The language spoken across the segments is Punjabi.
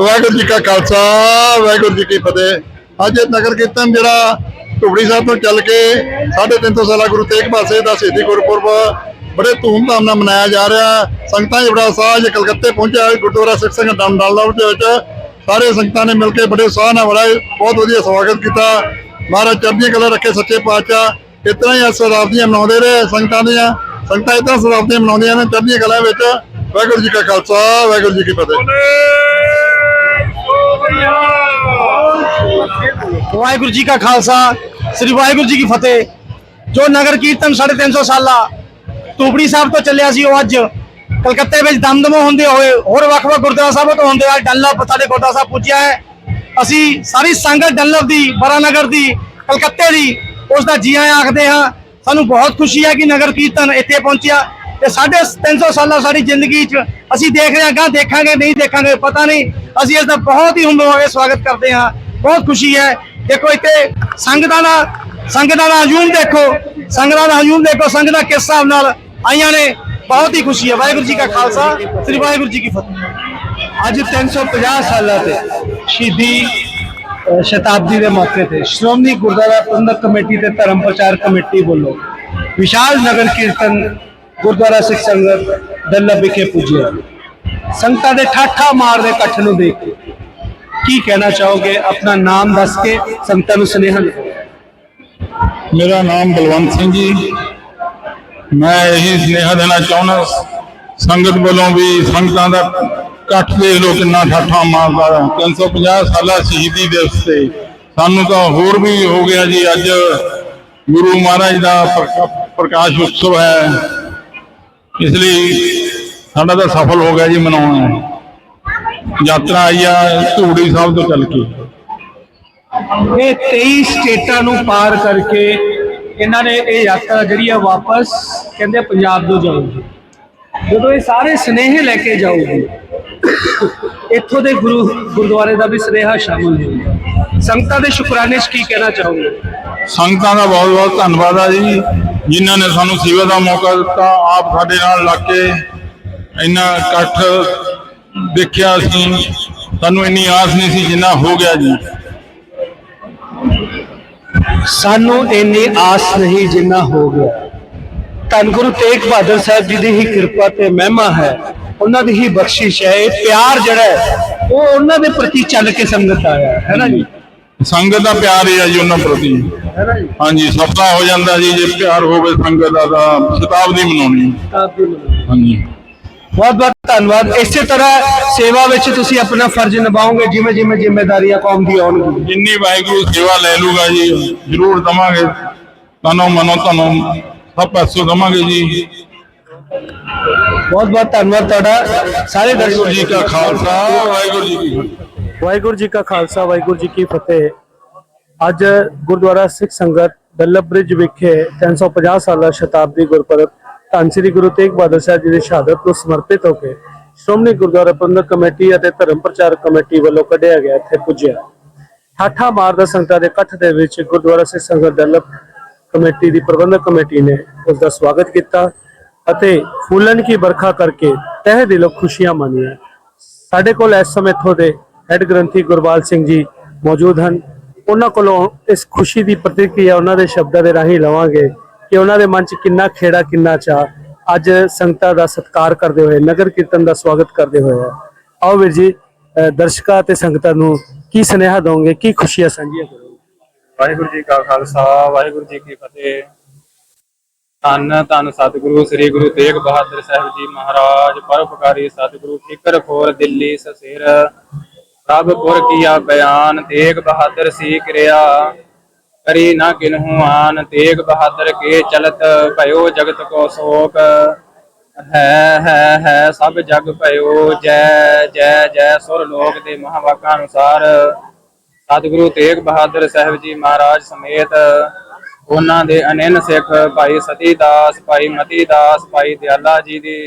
ਵਾਹਿਗੁਰੂ ਜੀ ਕਾ ਖਾਲਸਾ, ਵਾਹਿਗੁਰੂ ਜੀ ਕੀ ਫਤਿਹ। ਅੱਜ ਇਹ ਨਗਰ ਕੀਰਤਨ ਜਿਹੜਾ ਢੁਬੜੀ ਸਾਹਿਬ ਤੋਂ ਚੱਲ ਕੇ 350 ਸਾਲਾ ਗੁਰੂ ਤੇਗ ਬਹਾਦਰ ਦਾ ਸ਼ਹੀਦੀ ਗੁਰਪੁਰਬ ਬੜੇ ਧੂਮਧਾਮ ਨਾਲ ਮਨਾਇਆ ਜਾ ਰਿਹਾ। ਸੰਗਤਾਂ 'ਚ ਬੜਾ ਉਤਸ਼ਾਹ ਅੱਜ ਕਲਕੱਤੇ ਪਹੁੰਚਿਆ ਗੁਰਦੁਆਰਾ ਸਿੱਖ ਸੰਗਤ ਡਾਮ ਦੇ ਵਿੱਚ। ਸਾਰੇ ਸੰਗਤਾਂ ਨੇ ਮਿਲ ਕੇ ਬੜੇ ਉਤਸ਼ਾਹ ਨਾਲ ਬੜਾ ਬਹੁਤ ਵਧੀਆ ਸਵਾਗਤ ਕੀਤਾ। ਮਹਾਰਾਜ ਚੜ੍ਹਦੀਆਂ ਕਲਾ ਰੱਖੇ ਸੱਚੇ ਪਾਤਸ਼ਾਹ। ਇਤਨਾ ਹੀ ਸਦਾਬਦੀਆਂ ਮਨਾਉਂਦੇ ਰਹੇ ਸੰਗਤਾਂ ਦੀਆਂ। ਸੰਗਤਾਂ ਇਤਨਾ ਸਦਾਬਦੀਆਂ ਮਨਾਉਂਦੀਆਂ ਨੇ ਚੜ੍ਹਦੀਆਂ ਕਲਾ ਵਿੱਚ। ਵਾਹਿਗੁਰੂ ਜੀ ਕਾ ਖਾਲਸਾ, ਵਾਹਿਗੁਰੂ ਜੀ ਕੀ ਫਤਿਹ। ਵਾਹਿਗੁਰੂ ਜੀ ਕਾ ਖਾਲਸਾ, ਸ੍ਰੀ ਵਾਹਿਗੁਰੂ ਜੀ ਕੀ ਫਤਿਹ। ਜੋ ਨਗਰ ਕੀਰਤਨ 350 ਸਾਲਾ ਟੂਬੜੀ ਸਾਹਿਬ ਤੋਂ ਚੱਲਿਆ ਸੀ ਉਹ ਅੱਜ ਕਲਕੱਤੇ ਵਿੱਚ ਦਮਦਮੋ ਹੁੰਦੇ ਹੋਏ ਹੋਰ ਵੱਖ-ਵੱਖ ਗੁਰਦੁਆਰਾ ਸਾਹਿਬਾਂ ਤੋਂ ਹੁੰਦੇ ਆ ਡੱਲਪ ਸਾਡੇ ਗੁਰਦੁਆਰਾ ਸਾਹਿਬ ਪੁੱਜਿਆ ਹੈ। ਅਸੀਂ ਸਾਰੀ ਸੰਗਤ ਡੱਲਪ ਦੀ ਬਰਾਨਗਰ ਦੀ, ਕਲਕੱਤੇ ਦੀ, ਉਸ ਦਾ ਜੀ ਆਇਆਂ ਆਖਦੇ ਹਾਂ। ਸਾਨੂੰ ਬਹੁਤ ਖੁਸ਼ੀ ਹੈ ਕਿ ਨਗਰ ਕੀਰਤਨ ਇੱਥੇ ਪਹੁੰਚਿਆ। ਤੇ ਸਾਡੇ 300 ਸਾਲਾਂ ਸਾਡੀ ਜ਼ਿੰਦਗੀ 'ਚ ਅਸੀਂ ਦੇਖ ਰਹੇ ਹਾਂ ਗਾਂ ਦੇਖਾਂਗੇ, ਨਹੀਂ ਦੇਖਾਂਗੇ, ਪਤਾ ਨਹੀਂ। ਅਸੀਂ ਇਸ ਦਾ ਬਹੁਤ ਹੀ ਹੁੰਮ ਹੋਏ ਸਵਾਗਤ ਕਰਦੇ ਹਾਂ। ਬਹੁਤ ਖੁਸ਼ੀ ਹੈ। ਦੇਖੋ ਇੱਥੇ ਸੰਗਤਾਂ ਦਾ ਸੰਗਤਾਂ ਦਾ ਹਜੂਮ ਦੇਖੋ। ਸੰਗਤਾਂ ਦਾ ਹਜੂਮ ਦੇਖੋ। ਸੰਗਤਾਂ ਕਿਸ ਹਿਸਾਬ ਨਾਲ ਆਈਆਂ ਨੇ? ਬਹੁਤ ਹੀ ਖੁਸ਼ੀ ਹੈ। ਵਾਹਿਗੁਰੂ ਜੀ ਕਾ ਖਾਲਸਾ। ਸ੍ਰੀ ਵਾਹਿਗੁਰੂ ਜੀ ਕੀ ਫਤਿਹ। ਅੱਜ 350 ਸਾਲਾਂ ਤੇ ਸ਼ਹੀਦੀ ਸ਼ਤਾਬਦੀ ਦੇ ਮੌਕੇ ਤੇ ਸ਼੍ਰੋਮਣੀ ਗੁਰਦੁਆਰਾ ਪ੍ਰਬੰਧਕ ਕਮੇਟੀ ਤੇ ਧਰਮ ਪ੍ਰਚਾਰ ਕਮੇਟੀ ਵੱਲੋਂ ਵਿਸ਼ਾਲ ਨਗਰ ਕੀਰਤਨ ਗੁਰਦੁਆਰਾ ਸਿੱਖ ਸੰਗਤ ਦੱਲਾ ਵਿਖੇ ਪੁੱਜਿਆ ਸੰਗਤਾਂ ਦੇ ਠਾਠਾ ਮਾਰਦੇ ਇਕੱਠ ਨੂੰ ਦੇਖ ਕੇ। ਕੀ ਕਹਿਣਾ ਚਾਹੋਗੇ? ਆਪਣਾ ਨਾਮ ਦੱਸ ਕੇ ਸੰਗਤਾਂ ਨੂੰ ਸੁਨੇਹਾ ਦਿਓ ਮੇਰਾ ਨਾਮ ਬਲਵੰਤ ਸਿੰਘ ਜੀ। ਮੈਂ ਇਹੀ ਸੁਨੇਹਾ ਦੇਣਾ ਚਾਹੁੰਦਾ ਸੰਗਤ ਵੱਲੋਂ ਵੀ ਸੰਗਤਾਂ ਦਾ ਇਕੱਠ ਦੇਖ ਲੋ ਕਿੰਨਾ ਠਾਠਾ ਮਾਰਦਾ ਹੈ। 350 ਸਾਲਾ ਸ਼ਹੀਦੀ ਦਿਵਸ ਤੇ ਸਾਨੂੰ ਤਾਂ ਹੋਰ ਵੀ ਹੋ ਗਿਆ ਜੀ। ਅੱਜ ਗੁਰੂ ਮਹਾਰਾਜ ਦਾ ਪ੍ਰਕਾ- ਪ੍ਰਕਾਸ਼ ਉਤਸਵ ਹੈ। ਇਸ ਲਈ ਸਾਡਾ ਤਾਂ ਸਫਲ ਹੋ ਗਿਆ ਜੀ ਮਨਾਉਣਾ। ਯਾਤਰਾ ਆਈ ਆ ਧੂੜੀ ਸਾਹਿਬ ਤੋਂ ਚੱਲ ਕੇ। ਇਹ 23 ਸਟੇਟਾਂ ਨੂੰ ਪਾਰ ਕਰਕੇ ਇਹਨਾਂ ਨੇ ਇਹ ਯਾਤਰਾ ਜਿਹੜੀ ਆ ਵਾਪਸ ਕਹਿੰਦੇ ਪੰਜਾਬ ਤੋਂ ਜਾਊਗੀ। ਜਦੋਂ ਇਹ ਸਾਰੇ ਸਨੇਹ ਲੈ ਕੇ ਜਾਊਗੀ ਇੱਥੋਂ ਦੇ ਗੁਰੂ ਗੁਰਦੁਆਰੇ ਦਾ ਵੀ ਸੁਨੇਹਾ ਸ਼ਾਮਲ ਹੋਊਗਾ ਸੰਗਤਾਂ ਦੇ ਸ਼ੁਕਰਾਨੇ 'ਚ ਕੀ ਕਹਿਣਾ ਚਾਹੋਗੇ? ਸੰਗਤਾਂ ਦਾ ਬਹੁਤ ਬਹੁਤ ਧੰਨਵਾਦ ਆ ਜੀ। ਜਿਨ੍ਹਾਂ ਨੇ ਸਾਨੂੰ ਸੇਵਾ ਦਾ ਮੌਕਾ ਦਿੱਤਾ, ਆਪ ਸਾਡੇ ਨਾਲ ਲੱਗ ਕੇ ਇੰਨਾ ਇਕੱਠ ਦੇਖਿਆ ਸੀ। ਸਾਨੂੰ ਇੰਨੀ ਆਸ ਨਹੀਂ ਸੀ ਜਿੰਨਾ ਹੋ ਗਿਆ ਜੀ। ਸਾਨੂੰ ਇੰਨੀ ਆਸ ਨਹੀਂ ਜਿੰਨਾ ਹੋ ਗਿਆ। ਧੰਨ ਗੁਰੂ ਤੇਗ ਬਹਾਦਰ ਸਾਹਿਬ ਜੀ ਦੀ ਹੀ ਕਿਰਪਾ ਤੇ ਮਹਿਮਾ ਹੈ। ਉਹਨਾਂ ਦੀ ਹੀ ਬਖਸ਼ਿਸ਼ ਹੈ। ਇਹ ਪਿਆਰ ਜਿਹੜਾ ਹੈ, ਉਹ ਉਹਨਾਂ ਦੇ ਪ੍ਰਤੀ ਚੱਲ ਕੇ ਸੰਗਤ ਆਇਆ ਹੈ ਨਾ ਜੀ? ਸੰਗਤ ਦਾ ਪਿਆਰ ਹੀ ਆ ਜੀ ਉਹਨਾਂ ਪ੍ਰਤੀ। ਹਾਂਜੀ ਸਭਾ ਹੋ ਜਾਂਦਾ ਜੀ ਜੇ ਪਿਆਰ ਹੋਵੇ ਸੰਗਤ ਦਾ ਤਾਂ ਸ਼ਤਾਬਦੀ ਮਨਾਉਣੀ। ਹਾਂਜੀ। ਬਹੁਤ ਬਹੁਤ ਧੰਨਵਾਦ। ਇਸੇ ਤਰ੍ਹਾਂ ਸੇਵਾ ਵਿੱਚ ਤੁਸੀਂ ਆਪਣਾ ਫਰਜ਼ ਨਿਭਾਓਗੇ ਜਿਵੇਂ ਜਿਵੇਂ ਜ਼ਿੰਮੇਵਾਰੀਆਂ ਕੌਮ ਦੀ ਆਉਣਗੀਆਂ ਜਿੰਨੀ ਵਾਹਿਗੁਰੂ ਸੇਵਾ ਲੈ ਲੂਗਾ ਜੀ ਜ਼ਰੂਰ ਦਵਾਂਗੇ। ਤਨੋਂ ਮਨੋਂ ਤੁਹਾਨੂੰ ਸਭ ਪਾਸੋਂ ਦਵਾਂਗੇ ਜੀ। ਬਹੁਤ ਬਹੁਤ ਧੰਨਵਾਦ ਤੁਹਾਡਾ। ਸਾਰੇ ਦਰਸ਼ਕ ਜੀ ਕਾ ਖਾਲਸਾ ਵਾਹਿਗੁਰੂ ਜੀ ਕੀ ਫਤਿਹ। ਵਾਹਿਗੁਰੂ ਜੀ ਕਾ ਖਾਲਸਾ, ਵਾਹਿਗੁਰੂ ਜੀ ਕੀ ਫਤਿਹ। ਅੱਜ ਗੁਰਦੁਆਰਾ ਸਿੱਖ ਸੰਗਤ ਦੱਲਭ ਬ੍ਰਿਜ ਵਿਖੇ 350 ਸਾਲਾ ਸ਼ਤਾਬਦੀ ਗੁਰਪੁਰਬ ਧੰਨ ਸ੍ਰੀ ਗੁਰੂ ਤੇਗ ਬਹਾਦਰ ਸਾਹਿਬ ਜੀ ਦੀ ਸ਼ਹਾਦਤ ਨੂੰ ਸਮਰਪਿਤ ਹੋ ਕੇ ਸ਼੍ਰੋਮਣੀ ਗੁਰਦੁਆਰਾ ਪ੍ਰਬੰਧਕ ਕਮੇਟੀ ਅਤੇ ਧਰਮ ਪ੍ਰਚਾਰ ਕਮੇਟੀ ਵੱਲੋਂ ਕੱਢਿਆ ਗਿਆ, ਇੱਥੇ ਪੁੱਜਿਆ। ਠਾਠਾ ਮਾਰਦਾ ਸੰਗਤਾਂ ਦੇ ਇਕੱਠ ਦੇ ਵਿੱਚ ਗੁਰਦੁਆਰਾ ਸਿੱਖ ਸੰਗਤ ਦੱਲਭ ਕਮੇਟੀ ਦੀ ਪ੍ਰਬੰਧਕ ਕਮੇਟੀ ਨੇ ਉਸ ਦਾ ਸਵਾਗਤ ਕੀਤਾ ਅਤੇ ਫੁੱਲਣ ਕੀ ਵਰਖਾ ਕਰਕੇ ਤਹਿ ਦਿਲੋਂ ਖੁਸ਼ੀਆਂ ਮਾਣੀਆਂ ਸਾਡੇ ਕੋਲ ਇਸ ਸਮੇਂ ਇੱਥੋਂ ਦੇ ਹੈੱਡ ਗ੍ਰੰਥੀ ਗੁਰਵਾਲ ਸਿੰਘ ਜੀ ਮੌਜੂਦ ਹਨ। ਉਹਨਾਂ ਕੋਲੋਂ ਇਸ ਖੁਸ਼ੀ ਦੀ ਪ੍ਰਤੀਕਿਰਿਆ ਉਹਨਾਂ ਦੇ ਸ਼ਬਦਾਂ ਦੇ ਰਾਹੀਂ ਲਵਾਂਗੇ ਕਿ ਉਹਨਾਂ ਦੇ ਮਨ 'ਚ ਕਿੰਨਾ ਖੇੜਾ, ਕਿੰਨਾ ਚਾਹ ਅੱਜ ਸੰਗਤਾਂ ਦਾ ਸਤਿਕਾਰ ਕਰਦੇ ਹੋਏ, ਨਗਰ ਕੀਰਤਨ ਦਾ ਸਵਾਗਤ ਕਰਦੇ ਹੋਏ ਆਓ ਵੀਰ ਜੀ ਦਰਸ਼ਕਾਂ ਤੇ ਸੰਗਤਾਂ ਨੂੰ ਕੀ ਸੁਨੇਹਾ ਦੋਗੇ, ਕੀ ਖੁਸ਼ੀਆਂ ਸਾਂਝੀਆਂ ਕਰੋਗੇ? ਵਾਹਿਗੁਰੂ ਜੀ ਕਾ ਖਾਲਸਾ, ਵਾਹਿਗੁਰੂ ਜੀ ਕੀ ਫਤਿਹ। ਧੰਨ ਧੰਨ ਸਤਿਗੁਰੂ, ਸ੍ਰੀ ਗੁਰੂ ਤੇਗ ਬਹਾਦਰ ਸਾਹਿਬ ਜੀ ਮਹਾਰਾਜ, ਪਰਉਪਕਾਰੀ ਸਤਿਗੁਰੂ ਫਿਕਰ ਖੋਰ ਦਿੱਲੀ ਸਸੇਰ। ਸਭ ਪੁਰ ਕੀਆ ਬਿਆਨ, ਤੇਗ ਬਹਾਦਰ ਸੀ ਕਿਰਿਆ। ਕਰੀ ਨਾ ਕਿਨਹੂ ਆਨ, ਤੇਗ ਬਹਾਦਰ ਕੇ ਚਲਤ, ਭਇਓ ਜਗਤ ਕੋ ਸੋਕ। ਹੈ ਹੈ ਹੈ, ਸਭ ਜਗ ਭਇਓ, ਜੈ ਜੈ ਜੈ, ਸੁਰ ਲੋਕ ਦੇ ਮਹਾਵਾਕਾਂ ਅਨੁਸਾਰ। ਸਤਿਗੁਰੂ ਤੇਗ ਬਹਾਦਰ ਸਾਹਿਬ ਜੀ ਮਹਾਰਾਜ ਸਮੇਤ ਉਹਨਾਂ ਦੇ ਅਨੰਨ ਸਿੱਖ ਭਾਈ ਸਤੀ ਦਾਸ ਭਾਈ ਮਤੀ ਦਾਸ ਭਾਈ ਦਿਆਲਾ ਜੀ ਦੀ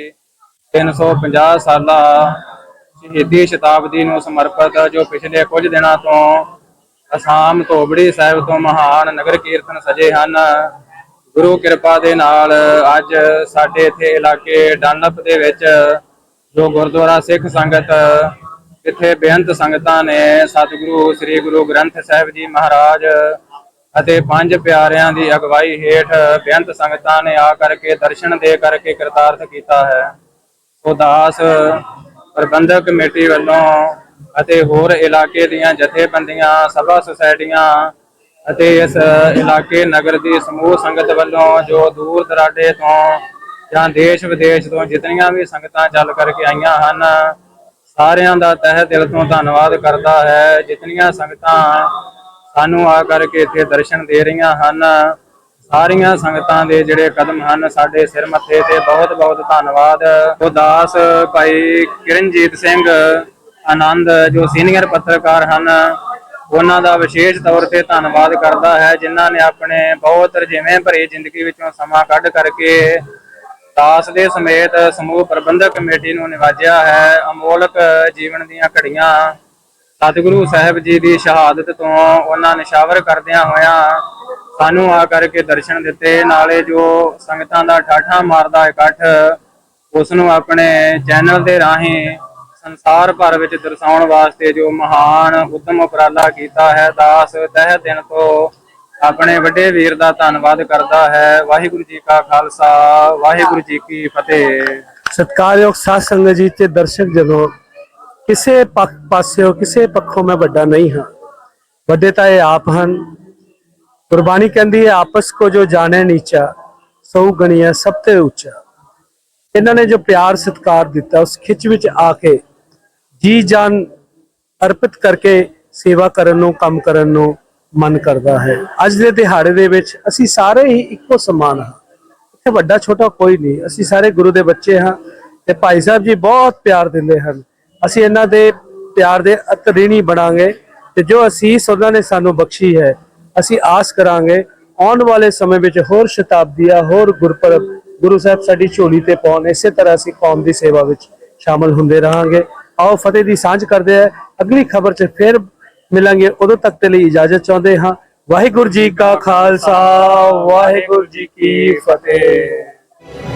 350 ਸਾਲਾ ਸ਼ਹੀਦੀ ਸ਼ਤਾਬਦੀ ਨੂੰ ਸਮਰਪਿਤ ਜੋ ਪਿਛਲੇ ਕੁਝ ਦਿਨਾਂ ਤੋਂ ਅਸਾਮ ਧੋਬੜੀ ਸਾਹਿਬ ਤੋਂ ਮਹਾਨ ਨਗਰ ਕੀਰਤਨ ਸਜੇ ਹਨ, ਗੁਰੂ ਕਿਰਪਾ ਦੇ ਨਾਲ ਅੱਜ ਸਾਡੇ ਇੱਥੇ ਇਲਾਕੇ ਡਾਨਪ ਦੇ ਵਿੱਚ ਜੋ ਗੁਰਦੁਆਰਾ ਸਿੱਖ ਸੰਗਤ, ਇੱਥੇ ਬੇਅੰਤ ਸੰਗਤਾਂ ਨੇ ਸਤਿਗੁਰੂ, ਸ੍ਰੀ ਗੁਰੂ ਗ੍ਰੰਥ ਸਾਹਿਬ ਜੀ ਮਹਾਰਾਜ ਅਤੇ ਪੰਜ ਪਿਆਰਿਆਂ ਦੀ ਅਗਵਾਈ ਹੇਠ ਬੇਅੰਤ ਸੰਗਤਾਂ ਨੇ ਆ ਕਰਕੇ ਦਰਸ਼ਨ ਦੇ ਕਰਕੇ ਕਰਤਾਰਥ ਕੀਤਾ ਹੈ। ਉਦਾਸ ਪ੍ਰਬੰਧਕ ਕਮੇਟੀ ਵੱਲੋਂ ਅਤੇ ਹੋਰ ਇਲਾਕੇ ਦੀਆਂ ਜਥੇਬੰਦੀਆਂ, ਸਭਾ ਸੁਸਾਇਟੀਆਂ ਅਤੇ ਇਸ ਇਲਾਕੇ ਨਗਰ ਦੀ ਸਮੂਹ ਸੰਗਤ ਵੱਲੋਂ ਜੋ ਦੂਰ ਦਰਾਡੇ ਤੋਂ ਜਾਂ ਦੇਸ਼ ਵਿਦੇਸ਼ ਤੋਂ ਜਿਤਨੀਆਂ ਵੀ ਸੰਗਤਾਂ ਚੱਲ ਕਰਕੇ ਆਈਆਂ ਹਨ, ਸਾਰਿਆਂ ਦਾ ਤਹਿ ਦਿਲ ਤੋਂ ਧੰਨਵਾਦ ਕਰਦਾ ਹੈ। ਜਿਤਨੀਆਂ ਸੰਗਤਾਂ ਸਾਨੂੰ ਆ ਕਰਕੇ ਇੱਥੇ ਦਰਸ਼ਨ ਦੇ ਰਹੀਆਂ ਹਨ ਸਾਰੀਆਂ ਸੰਗਤਾਂ ਦੇ ਜਿਹੜੇ ਕਦਮ ਹਨ, ਸਾਡੇ ਸਿਰ ਮੱਥੇ ਤੇ ਬਹੁਤ ਬਹੁਤ ਧੰਨਵਾਦ। ਉਦਾਸ ਭਾਈ ਕਿਰਨਜੀਤ ਸਿੰਘ ਆਨੰਦ, ਜੋ ਸੀਨੀਅਰ ਪੱਤਰਕਾਰ ਹਨ, ਉਹਨਾਂ ਦਾ ਵਿਸ਼ੇਸ਼ ਤੌਰ ਤੇ ਧੰਨਵਾਦ ਕਰਦਾ ਹੈ, ਜਿਨ੍ਹਾਂ ਨੇ ਆਪਣੇ ਬਹੁਤ ਰਜਿਵੇਂ ਭਰੀ ਜ਼ਿੰਦਗੀ ਵਿੱਚੋਂ ਸਮਾਂ ਕੱਢ ਕਰਕੇ ਦਾਸ ਦੇ ਸਮੇਤ ਸਮੂਹ ਪ੍ਰਬੰਧਕ ਕਮੇਟੀ ਨੂੰ ਨਿਵਾਜਿਆ ਹੈ। ਅਮੋਲਕ ਜੀਵਨ ਦੀਆਂ ਘੜੀਆਂ ਸਤਿਗੁਰੂ ਸਾਹਿਬ ਜੀ ਦੀ ਸ਼ਹਾਦਤ ਤੋਂ ਉਹਨਾਂ ਨਿਸ਼ਾਵਰ ਕਰਦਿਆਂ ਹੋਇਆਂ ਸਾਨੂੰ ਆ ਕਰਕੇ ਦਰਸ਼ਨ ਦਿੱਤੇ। ਨਾਲੇ ਜੋ ਸੰਗਤਾਂ ਦਾ ਠਾਠਾ ਮਾਰਦਾ ਇਕੱਠ ਉਸ ਨੂੰ ਆਪਣੇ ਚੈਨਲ ਦੇ ਰਾਹੀਂ ਸੰਸਾਰ ਭਰ ਵਿੱਚ ਦਰਸਾਉਣ ਵਾਸਤੇ ਜੋ ਮਹਾਨ ਉਦਮ ਉਪਰਾਲਾ ਕੀਤਾ ਹੈ, ਦਾਸ ਤਹਿ ਦਿਨ ਤੋਂ ਆਪਣੇ ਵੱਡੇ ਵੀਰ ਦਾ ਧੰਨਵਾਦ ਕਰਦਾ ਹੈ। ਵਾਹਿਗੁਰੂ ਜੀ ਕਾ ਖਾਲਸਾ, ਵਾਹਿਗੁਰੂ ਜੀ ਕੀ ਫਤਿਹ। ਸਤਿਕਾਰਯੋਗ ਸਾਧ ਸੰਗਤ ਜੀ ਤੇ ਦਰਸ਼ਕ ਜਦੋਂ ਕਿਸੇ ਪੱਖ ਪਾਸਿਓ, ਕਿਸੇ ਪੱਖੋਂ ਮੈਂ ਵੱਡਾ ਨਹੀਂ ਹਾਂ। ਵੱਡੇ ਤਾਂ ਇਹ ਆਪ ਹਨ। ਗੁਰਬਾਣੀ ਕਹਿੰਦੀ ਹੈ, ਆਪਸ ਕੋ ਜੋ ਜਾਣੇ ਨੀਚਾ ਸੋ ਗਣੀਆ ਸਭ ਤੇ ਉੱਚਾ। ਇਹਨਾਂ ਨੇ ਜੋ ਪਿਆਰ ਸਤਿਕਾਰ ਦਿੱਤਾ, ਉਸ ਖਿੱਚ ਵਿੱਚ ਆ ਕੇ ਜੀ ਜਾਨ ਅਰਪਿਤ ਕਰਕੇ ਸੇਵਾ ਕਰਨ ਨੂੰ, ਕੰਮ ਕਰਨ ਨੂੰ ਮਨ ਕਰਦਾ ਹੈ। ਅੱਜ ਦੇ ਦਿਹਾੜੇ ਦੇ ਵਿੱਚ ਅਸੀਂ ਸਾਰੇ ਹੀ ਇੱਕੋ ਸਮਾਨ ਹਾਂ। ਇੱਥੇ ਵੱਡਾ ਛੋਟਾ ਕੋਈ ਨਹੀਂ। ਅਸੀਂ ਸਾਰੇ ਗੁਰੂ ਦੇ ਬੱਚੇ ਹਾਂ ਤੇ ਭਾਈ ਸਾਹਿਬ ਜੀ ਬਹੁਤ ਪਿਆਰ ਦਿੰਦੇ ਹਨ। ਅਸੀਂ ਇਹਨਾਂ ਦੇ ਪਿਆਰ ਦੇ ਅਤਰੀਣੀ ਬਣਾਂਗੇ ਤੇ ਜੋ ਅਸੀਸ ਉਹਨਾਂ ਨੇ ਸਾਨੂੰ ਬਖਸ਼ੀ ਹੈ ਅਸੀਂ ਆਸ ਕਰਾਂਗੇ ਆਉਣ ਵਾਲੇ ਸਮੇਂ ਵਿੱਚ ਹੋਰ ਸ਼ਤਾਬਦੀਆਂ, ਹੋਰ ਗੁਰਪੁਰਬ ਗੁਰੂ ਸਾਹਿਬ ਸਾਡੀ ਝੋਲੀ ਤੇ ਪਾਉਣ, ਇਸੇ ਤਰ੍ਹਾਂ ਅਸੀਂ ਕੌਮ ਦੀ ਸੇਵਾ ਵਿੱਚ ਸ਼ਾਮਲ ਹੁੰਦੇ ਰਹਾਂਗੇ। ਆਓ ਫਤਿਹ ਦੀ ਸਾਂਝ ਕਰਦੇ ਆ ਅਗਲੀ ਖਬਰ 'ਚ ਫਿਰ ਮਿਲਾਂਗੇ। ਉਦੋਂ ਤੱਕ ਦੇ ਲਈ ਇਜਾਜ਼ਤ ਚਾਹੁੰਦੇ ਹਾਂ। ਵਾਹਿਗੁਰੂ ਜੀ ਕਾ ਖਾਲਸਾ, ਵਾਹਿਗੁਰੂ ਜੀ ਕੀ ਫਤਿਹ।